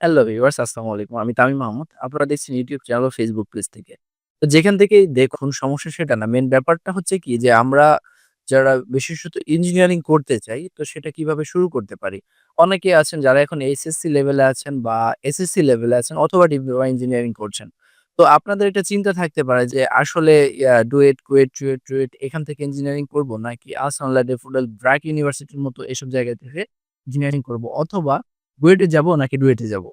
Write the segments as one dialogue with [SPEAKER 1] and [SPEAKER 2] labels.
[SPEAKER 1] Hello viewers আসসালামু আলাইকুম। আমি তামিম মাহমুদ। আপনারা দেখছেন ইউটিউব চ্যানেল ও ফেসবুক পেজ থেকে। তো যেখান থেকেই দেখুন সমস্যা সেটা না। মেন ব্যাপারটা হচ্ছে কি যে আমরা যারা বিশেষত ইঞ্জিনিয়ারিং করতে চাই তো সেটা কীভাবে শুরু করতে পারি? অনেকে আছেন যারা এখন এইচএসসি লেভেলে আছেন বা এসএসসি লেভেলে আছেন অথবা ডিপ্লোমা ইঞ্জিনিয়ারিং করছেন। তো আপনাদের একটা চিন্তা থাকতে পারে যে আসলে ডুয়েট, কুয়েট, টুয়েট টুয়েট এখান থেকে ইঞ্জিনিয়ারিং করব নাকি ডেফোডিল ব্র্যাক ইউনিভার্সিটির মতো এসব জায়গা থেকে ইঞ্জিনিয়ারিং করব অথবা বুয়েটে যাব নাকি ডুয়েটে যাব?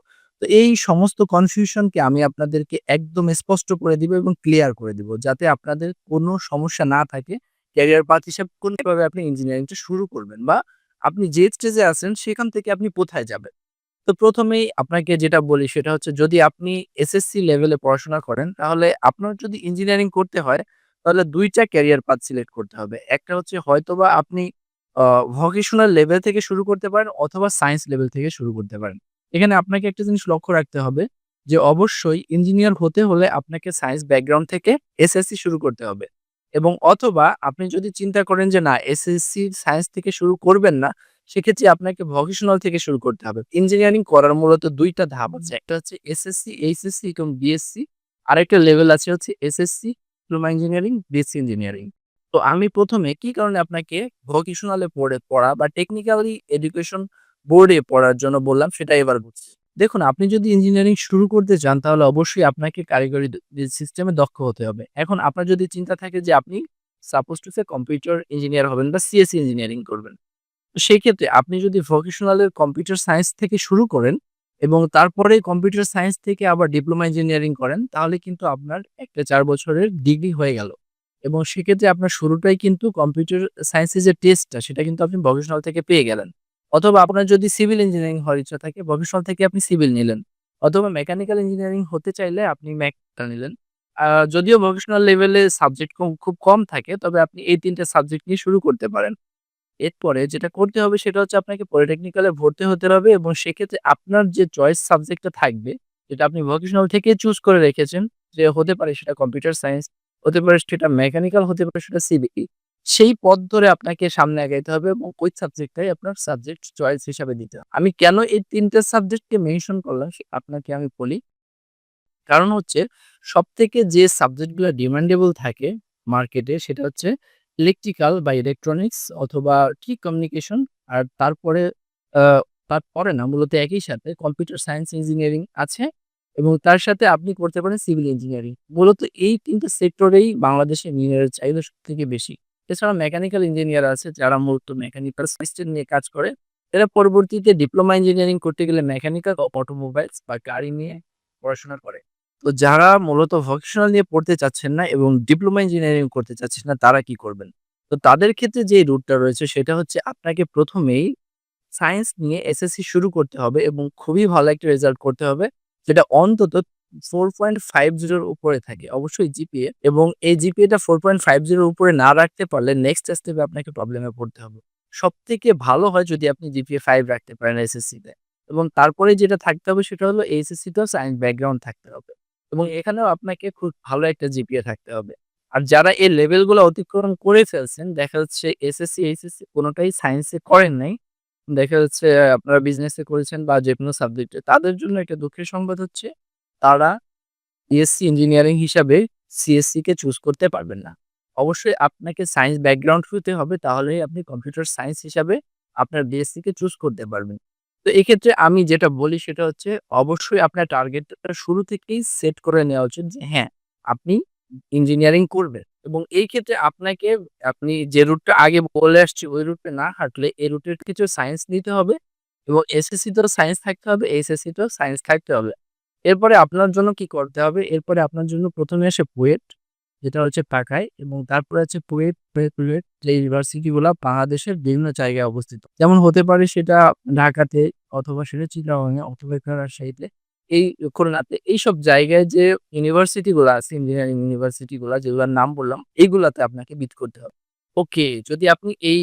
[SPEAKER 1] তো এই সমস্ত কনফিউশনকে আমি আপনাদেরকে একদম স্পষ্ট করে দিব এবং ক্লিয়ার করে দিব। যাতে আপনাদের কোনো সমস্যা না থাকে। ক্যারিয়ার পাথ হিসাব কোনভাবে আপনি ইঞ্জিনিয়ারিংটা শুরু করবেন বা আপনি যে স্টেজে আছেন সেখান থেকে আপনি কোথায় যাবেন। তো প্রথমেই আপনাকে যেটা বলি সেটা হচ্ছে যদি আপনি এসএসসি লেভেলে পড়াশোনা করেন, তাহলে আপনার যদি ইঞ্জিনিয়ারিং করতে হয়, তাহলে দুইটা ক্যারিয়ার পাথ সিলেক্ট করতে হবে। একটা হচ্ছে হয়তোবা আপনি ভোকেশনাল লেভেল থেকে শুরু করতে পারেন অথবা সায়েন্স লেভেল থেকে শুরু করতে পারেন। এখানে আপনাকে একটা জিনিস লক্ষ্য রাখতে হবে যে অবশ্যই ইঞ্জিনিয়ার হতে হলে আপনাকে সায়েন্স ব্যাকগ্রাউন্ড থেকে এসএসসি শুরু করতে হবে। এবং অথবা আপনি যদি চিন্তা করেন যে না এসএসসি সায়েন্স থেকে শুরু করবেন না, সেক্ষেত্রে আপনাকে ভোকেশনাল থেকে শুরু করতে হবে। ইঞ্জিনিয়ারিং করার মূলত ২ টা ধাপ আছে। একটা হচ্ছে এসএসসি, এইচএসসি এবং বিএসসি। আরেকটা লেভেল আছে হচ্ছে SSC, diploma engineering, BSc engineering. তো আমি প্রথমে কি কারণে আপনাকে ভোকেশনালে পড়ে পড়া বা টেকনিক্যালি এডুকেশন বোর্ডে পড়ার জন্য বললাম সেটা এবার বুঝছি। দেখুন, আপনি যদি ইঞ্জিনিয়ারিং শুরু করতে চান তাহলে অবশ্যই আপনাকে কারিগরি সিস্টেমে দক্ষ হতে হবে। এখন আপনার যদি চিন্তা থাকে যে আপনি suppose to say computer engineer হবেন বা সিএসসি ইঞ্জিনিয়ারিং করবেন। তো সেই ক্ষেত্রে আপনি যদি ভোকেশনালের কম্পিউটার সায়েন্স থেকে শুরু করেন এবং তারপরে কম্পিউটার সায়েন্স থেকে আবার ডিপ্লোমা ইঞ্জিনিয়ারিং করেন, তাহলে কিন্তু আপনার একটা চার বছরের ডিগ্রি হয়ে গেল। এবং সেক্ষেত্রে আপনার শুরুটাই কিন্তু কম্পিউটার সায়েন্সের যে টেস্টটা সেটা কিন্তু আপনি ভোকেশনাল থেকে পেয়ে গেলেন। অথবা আপনার যদি সিভিল ইঞ্জিনিয়ারিং হওয়ার ইচ্ছা থাকে ভোকেশনাল থেকে আপনি সিভিল নিলেন। অথবা মেকানিক্যাল ইঞ্জিনিয়ারিং হতে চাইলে আপনি ম্যাকটা নিলেন। যদিও ভোকেশনাল লেভেলে সাবজেক্ট খুব কম থাকে তবে আপনি এই ৩ টে সাবজেক্ট নিয়ে শুরু করতে পারেন। এরপরে যেটা করতে হবে সেটা হচ্ছে আপনাকে পলিটেকনিক্যালে ভর্তি হতে হবে এবং সেক্ষেত্রে আপনার যে চয়েস সাবজেক্টটা থাকবে, যেটা আপনি ভোকেশনাল থেকে চুজ করে রেখেছেন যে হতে পারে সেটা কম্পিউটার সায়েন্স, হতে পারে সেটা মেকানিক্যাল, হতে পারে সেটা সিভিল। সেই পথ ধরে আপনাকে সামনে আগাইতে হবে এবং ওই সাবজেক্টটাই আপনার সাবজেক্ট চয়েস হিসাবে দিতে হবে। আমি কেন এই ৩ টে সাবজেক্টকে মেনশন করলাম আপনাকে আমি বলি। কারণ হচ্ছে সব থেকে যে সাবজেক্টগুলা ডিমান্ডেবল থাকে মার্কেটে সেটা হচ্ছে ইলেকট্রিক্যাল বা ইলেকট্রনিক্স অথবা টি কমিউনিকেশন আর তারপরে তারপরে না মূলত একই সাথে কম্পিউটার সায়েন্স ইঞ্জিনিয়ারিং আছে এবং তার সাথে আপনি করতে পারেন সিভিল ইঞ্জিনিয়ারিং। মূলত এই ৩ টা সেক্টরেই বাংলাদেশে ইঞ্জিনিয়ারের চাহিদা সব থেকে বেশি। এছাড়া মেকানিক্যাল ইঞ্জিনিয়ার আছে যারা মূলত মেকানিক্যাল সিস্টেম নিয়ে কাজ করে। এরা পরবর্তীতে ডিপ্লোমা ইঞ্জিনিয়ারিং করতে গেলে মেকানিক্যাল, অটোমোবাইলস বা গাড়ি নিয়ে পড়াশোনা করে। তো যারা মূলত ভোকেশনাল নিয়ে পড়তে চাচ্ছেন না এবং ডিপ্লোমা ইঞ্জিনিয়ারিং করতে চাচ্ছেন না, তারা কি করবেন? তো তাদের ক্ষেত্রে যে রুটটা রয়েছে, সেটা হচ্ছে আপনাকে প্রথমেই সায়েন্স নিয়ে এসএসসি শুরু করতে হবে এবং খুবই ভালো একটা রেজাল্ট করতে হবে। যেটা অন্তত ফোর পয়েন্ট ফাইভ জিরোর উপরে থাকে। অবশ্যই জিপিএ এবং এই জিপিএটা 4.50 এর উপরে না রাখতে পারলে নেক্সট স্টেপে আপনাকে প্রবলেমে পড়তে হবে। সব থেকে ভালো হয় যদি আপনি জিপিএ ফাইভ রাখতে পারেন এসএসসিতে এবং তারপরে যেটা থাকতে হবে সেটা হলো এইচএসসিতেও সায়েন্স ব্যাকগ্রাউন্ড থাকতে হবে এবং এখানেও আপনাকে খুব ভালো একটা জিপিএ থাকতে হবে। আর যারা এই লেভেলগুলো অতিক্রম করে ফেলছেন দেখা যাচ্ছে এসএসসি, এইচএসসি কোনটাই সায়েন্সে করেন নাই। দেখা যাচ্ছে আপনারা বিজনেসে করেছেন বা যেকোনো সাবজেক্টে তাদের জন্য একটা দুঃখের সংবাদ হচ্ছে তারা বিএসসি ইঞ্জিনিয়ারিং হিসাবে সিএসসি কে চুজ করতে পারবেন না। অবশ্যই আপনাকে সায়েন্স ব্যাকগ্রাউন্ড হতে হবে তাহলেই আপনি কম্পিউটার সায়েন্স হিসাবে আপনার বিএসসি কে চুজ করতে পারবেন। তো এক্ষেত্রে আমি যেটা বলি সেটা হচ্ছে অবশ্যই আপনার টার্গেটটা শুরু থেকেই সেট করে নেওয়া উচিত যে হ্যাঁ, আপনি ইঞ্জিনিয়ারিং করবেন এবং এই ক্ষেত্রে আপনাকে আপনি যে রুটটা আগে বলে আসছি ওই রুটে না হাঁটলে এই রুটের কিছু সায়েন্স নিতে হবে এবং এসএসসিতেও সায়েন্স থাকতে হবে, এসএসসি তো সায়েন্স থাকতে হবে। এরপরে আপনার জন্য কি করতে হবে? এরপরে আপনার জন্য প্রথমে আসে বুয়েট যেটা হচ্ছে ঢাকায় এবং তারপরে আছে পুয়েট পুয়েট যে ইউনিভার্সিটিগুলা বাংলাদেশের বিভিন্ন জায়গায় অবস্থিত। যেমন হতে পারে সেটা ঢাকাতে অথবা সেটা চিটাগংয়ে অথবা রাজশাহীতে, এই খুলনাতে এইসব জায়গায় যে ইউনিভার্সিটি গুলা আছে ইঞ্জিনিয়ারিং ইউনিভার্সিটি গুলা যেগুলার নাম বললাম এইগুলাতে আপনাকে বিট করতে হবে। ওকে যদি আপনি এই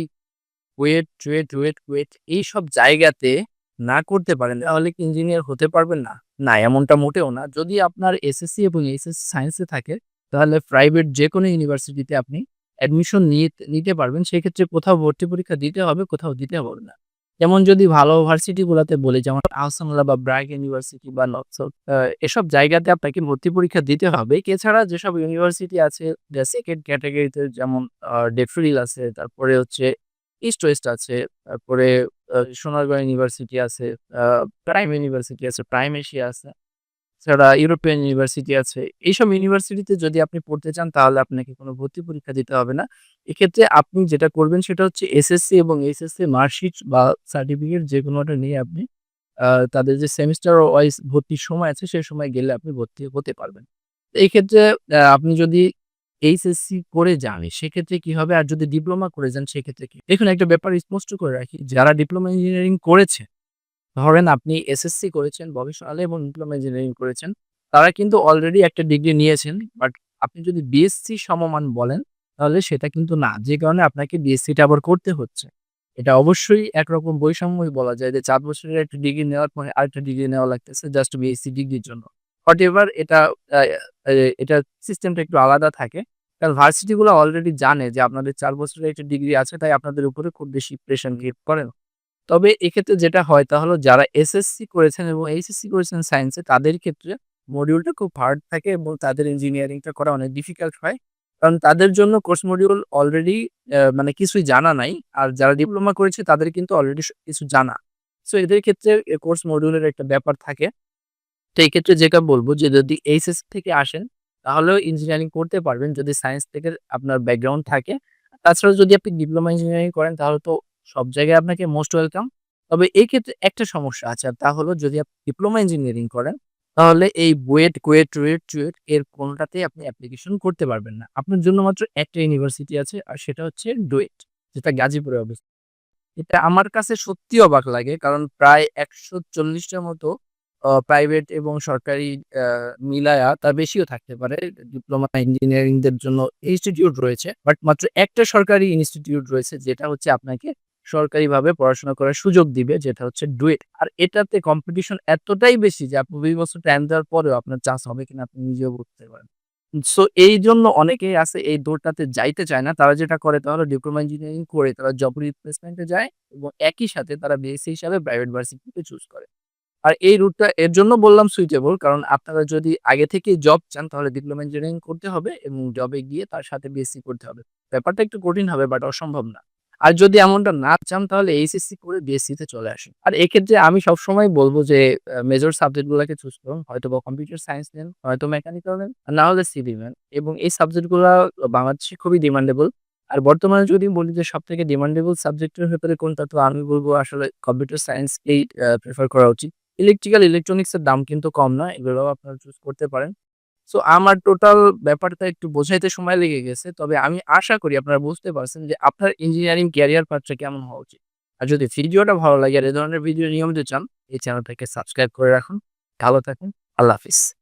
[SPEAKER 1] কুয়েট, চুয়েট, রুয়েট, কুয়েট এইসব জায়গাতে না করতে পারেন তাহলে কি ইঞ্জিনিয়ার হতে পারবেন না? না এমনটা মোটেও না। যদি আপনার এসএসসি এবং এইচএসসি সায়েন্সে থাকে তাহলে প্রাইভেট যেকোনো ইউনিভার্সিটিতে আপনি অ্যাডমিশন নিতে পারবেন। সেক্ষেত্রে কোথাও ভর্তি পরীক্ষা দিতে হবে, কোথাও দিতে হবে না। যেমন যদি ভালো ভার্সিটি গুলাতে বলি যেমন আহসানুল্লাহ বা ব্রাগ ইউনিভার্সিটি বা নকসল এসব জায়গাতে আপনাকে ভর্তি পরীক্ষা দিতে হবে। এছাড়া যেসব ইউনিভার্সিটি আছে সেকেন্ড ক্যাটাগরিতে যেমন ডেফরিল আছে তারপরে হচ্ছে ইস্ট ওয়েস্ট আছে তারপরে আহ, সোনারগাঁও ইউনিভার্সিটি আছে প্রাইম ইউনিভার্সিটি আছে প্রাইম এশিয়া আছে। এছাড়া ইউরোপিয়ান ইউনিভার্সিটি আছে। এইসব ইউনিভার্সিটিতে যদি আপনি পড়তে চান, তাহলে আপনাকে কোনো ভর্তি পরীক্ষা দিতে হবে না। এক্ষেত্রে আপনি যেটা করবেন, সেটা হচ্ছে এসএসসি এবং এইচএসসি মার্কশিট বা সার্টিফিকেট যে কোনোটা নিয়ে আপনি তাদের যে সেমিস্টার ওয়াইজ ভর্তির সময় আছে সেই সময় গেলে আপনি ভর্তি হতে পারবেন। এই ক্ষেত্রে আপনি যদি এইচএসসি করে যান, সেক্ষেত্রে কি হবে? আর যদি ডিপ্লোমা করে যান, সেক্ষেত্রে কি? দেখুন, একটা ব্যাপার স্পষ্ট করে রাখি। যারা ডিপ্লোমা ইঞ্জিনিয়ারিং করেছে ধরেন আপনি এসএসসি করেছেন ভবিষ্যৎ এবং ডিপ্লোমা ইঞ্জিনিয়ারিং করেছেন, তারা কিন্তু অলরেডি একটা ডিগ্রি নিয়েছেন বাট আপনি যদি বিএসসি সমমান বলেন, তাহলে সেটা কিন্তু না, যে কারণে আপনাকে বিএসসিটা আবার করতে হচ্ছে। এটা অবশ্যই একরকম বৈষম্যই বলা যায় যে চার বছরের একটা ডিগ্রি নেওয়ার পরে আরেকটা ডিগ্রি নেওয়া লাগতেছে জাস্ট বিএসসি ডিগ্রির জন্য। হোয়াট এভার এটা এটা সিস্টেমটা একটু আলাদা থাকে, কারণ ভার্সিটিগুলো অলরেডি জানে যে আপনাদের চার বছরের একটা ডিগ্রি আছে, তাই আপনাদের উপরে খুব বেশি প্রেশার ক্রিয়েট করে না। তবে এক্ষেত্রে যেটা হয়, তা হলো যারা এসএসসি করেছেন এবং এইচএসসি করেছেন সায়েন্সে তাদের ক্ষেত্রে মডিউলটা খুব হার্ড থাকে এবং তাদের ইঞ্জিনিয়ারিংটা করা অনেক ডিফিকাল্ট হয়। কারণ তাদের জন্য কোর্স মডিউল অলরেডি মানে কিছুই জানা নাই। আর যারা ডিপ্লোমা করেছে, তাদের কিন্তু অলরেডি কিছু জানা। সো এদের ক্ষেত্রে কোর্স মডিউলের একটা ব্যাপার থাকে। তো এই ক্ষেত্রে যেটা বলব যে, যদি এইচএস থেকে আসেন তাহলেও ইঞ্জিনিয়ারিং করতে পারবেন। যদি সায়েন্স থেকে আপনার ব্যাকগ্রাউন্ড থাকে। তাছাড়া যদি আপনি ডিপ্লোমা ইঞ্জিনিয়ারিং করেন, তাহলে তো সব জায়গায় আপনাকে মোস্ট ওয়েলকাম তবে এই ক্ষেত্রে একটা সমস্যা আছে, আর তা হলো যদি আপনি ডিপ্লোমা ইঞ্জিনিয়ারিং করেন, তাহলে এই বুয়েট, কুয়েট রুয়েট টুয়েট এর কোনোটাতেই আপনি অ্যাপ্লিকেশন করতে পারবেন না। আপনার জন্য মাত্র একটা ইউনিভার্সিটি আছে, আর সেটা হচ্ছে ডুয়েট, যেটা গাজীপুরে অবস্থিত। এটা আমার কাছে সত্যি অবাক লাগে, কারণ প্রায় একশো চল্লিশটার মতো প্রাইভেট এবং সরকারি মিলায়া তার বেশিও থাকতে পারে। ডিপ্লোমা ইঞ্জিনিয়ারিং দের জন্য ইনস্টিটিউট রয়েছে বাট মাত্র একটা সরকারি ইনস্টিটিউট রয়েছে, যেটা হচ্ছে আপনাকে সরকারিভাবে পড়াশোনা করার সুযোগ দিবে, যেটা হচ্ছে ডুয়েট। আর এটাতে কম্পিটিশন এতটাই বেশি যে আপনি দুই বছর টাইম দেওয়ার পরেও আপনার চান্স হবে কিনা আপনি নিজেও বুঝতে পারেন। সো এই জন্য অনেকেই আছে এই দৌড়টাতে যাইতে চায় না। তারা যেটা করে তাহলে ডিপ্লোমা ইঞ্জিনিয়ারিং করে তারা জব রিপ্লেসমেন্টে যায় এবং একই সাথে তারা বিএসসি হিসাবে প্রাইভেট ভার্সিটিতে চুজ করে। আর এই রুটটা এর জন্য বললাম সুইটেবল কারণ আপনারা যদি আগে থেকেই জব চান, তাহলে ডিপ্লোমা ইঞ্জিনিয়ারিং করতে হবে এবং জবে গিয়ে তার সাথে বিএসসি করতে হবে। ব্যাপারটা একটু কঠিন হবে বাট অসম্ভব না। আর যদি এমনটা না চান, তাহলে এইচএসসি করে বিএসসি তে চলে আসুন। আর এক্ষেত্রে আমি সবসময় বলব যে মেজর সাবজেক্ট গুলোকে চুজ করুন। হয়তো বা কম্পিউটার সায়েন্স নেন, হয়তো মেকানিক্যাল নেন, আর না হলে সিভিল নেন। এবং এই সাবজেক্টগুলো বাংলাদেশে খুবই ডিমান্ডেবল আর বর্তমানে যদি বলি যে সব থেকে ডিমান্ডেবল সাবজেক্টের ভেতরে কোনটা, তো আমি বলব আসলে কম্পিউটার সায়েন্সকেই প্রেফার করা উচিত। ইলেকট্রিক্যাল ইলেকট্রনিক্স এর দাম কিন্তু কম না এগুলো আপনারা চুজ করতে পারেন। সো আমার টোটাল ব্যাপারটা একটু বোঝাইতে সময় লেগে গেছে। তবে আমি আশা করি আপনারা বুঝতে পারছেন যে আপনার ইঞ্জিনিয়ারিং ক্যারিয়ার পাথটা কেমন হওয়া উচিত। আর যদি ভিডিওটা ভালো লাগে আর এ ধরনের ভিডিও নিয়মিত চান, এই চ্যানেলটাকে সাবস্ক্রাইব করে রাখুন। ভালো থাকুন। আল্লাহ হাফিজ।